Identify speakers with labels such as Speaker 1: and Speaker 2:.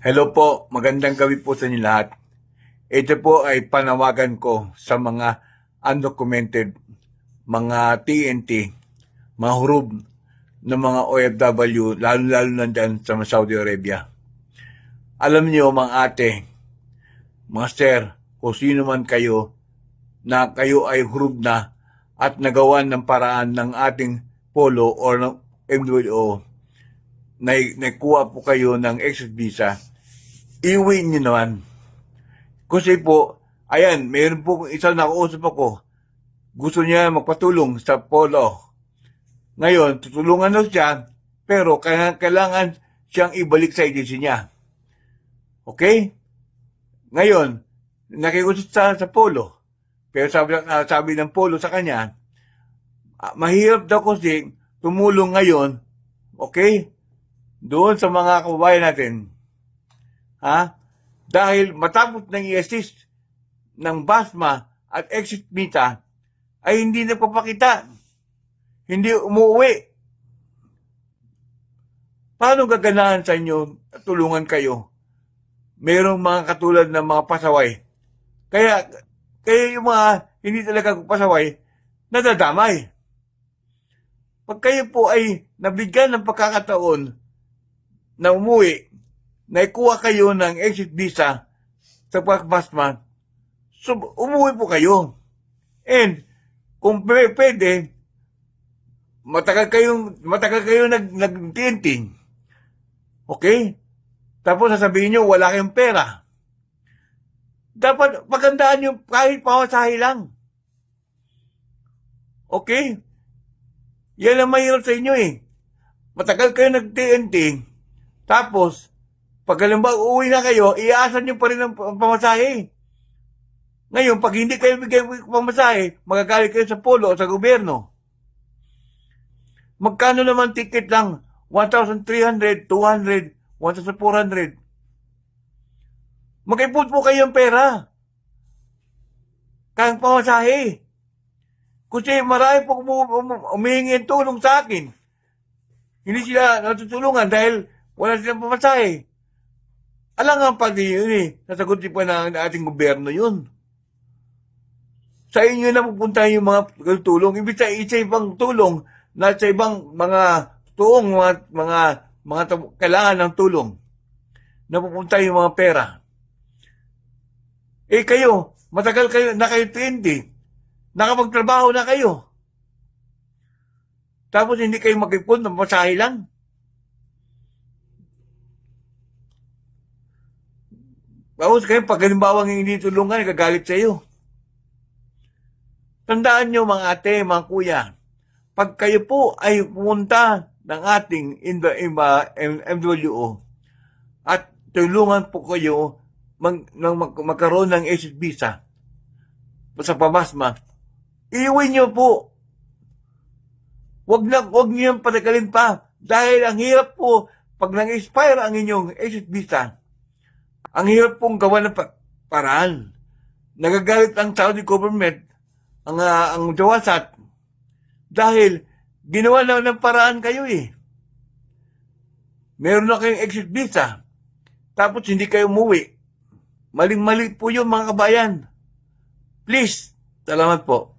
Speaker 1: Hello po, magandang gabi po sa inyo lahat. Ito po ay panawagan ko sa mga undocumented, mga TNT, mga hurub ng mga OFW, lalo-lalo na dyan sa Saudi Arabia. Alam niyo mga ate, mga sir, kung sino man kayo, na kayo ay hurub na at nagawan ng paraan ng ating polo or ng MWO, na nakuha po kayo ng exit visa, iuwi niyo naman. Kasi po, ayan, mayroon po isang nakausap ako. Gusto niya magpatulong sa polo. Ngayon, tutulungan daw siya, pero kailangan, siyang ibalik sa agency niya. Okay? Ngayon, nakikusap sa, sa polo. Pero sabi, sabi ng polo sa kanya, ah, mahirap daw kasi tumulong ngayon, okay? Doon sa mga kababayan natin, ha? Dahil matapos nang i-assist ng BASMA at Exit Mita, ay hindi nagpapakita. Hindi umuwi. Paano gaganahan sa inyo tulungan kayo? Merong mga katulad ng mga pasaway. Kaya, kaya yung mga hindi talaga pasaway, nadadamay. Pag kayo po ay nabigyan ng pagkakataon na umuwi, naikuha kayo ng exit visa sa pagbasman, so umuwi po kayo. And kung pwede, matagal kayong matagal kayo nag nagtinting. Okay? Tapos sasabihin nyo, wala kayong pera. Dapat pagandaan nyo kahit pamasahe lang. Okay? Yan ang mahirap sa inyo eh. Matagal kayo nag-TNT, tapos, pag halimbawa uuwi na kayo, iaasan nyo pa rin ang ang pamasahe. Ngayon, pag hindi kayo bigay pamasahe, magagalit kayo sa polo o sa gobyerno. Magkano naman ticket lang? 1,300, 200, 1,400. Mag-ipot po kayo ng pera. Kayang pamasahe. Kasi marami po umihingi ng tulong sa akin. Hindi sila natutulungan dahil wala silang pamasahe. Alangan pa din yun eh. Nasagutin pa ng ating gobyerno yun. Sa inyo na pupunta yung mga tulong. Ibig sa isa ibang tulong na sa ibang mga tuong mga mga mga kailangan ng tulong. Napupunta yung mga pera. Eh kayo, matagal kayo, na kayo 20. Nakapagtrabaho na kayo. Tapos hindi kayo mag-ipon ng masahe lang. Tapos kayo, pag halimbawa hindi tulungan, gagalit sa iyo. Tandaan nyo mga ate, mga kuya, pag kayo po ay pumunta ng ating M- MWO at tulungan po kayo mag, ng mag, magkaroon ng exit visa sa pamasma, iuwi nyo po. Wag na, wag niyo yung patagalin pa. Dahil ang hirap po, pag nang-expire ang inyong exit visa, ang hirap pong gawa ng pa- paraan. Nagagalit ang Saudi government, ang, ah, ang Jawasat, dahil ginawa na ng paraan kayo eh. Meron na kayong exit visa, tapos hindi kayo umuwi. Maling-mali po yun mga kabayan. Please, salamat po.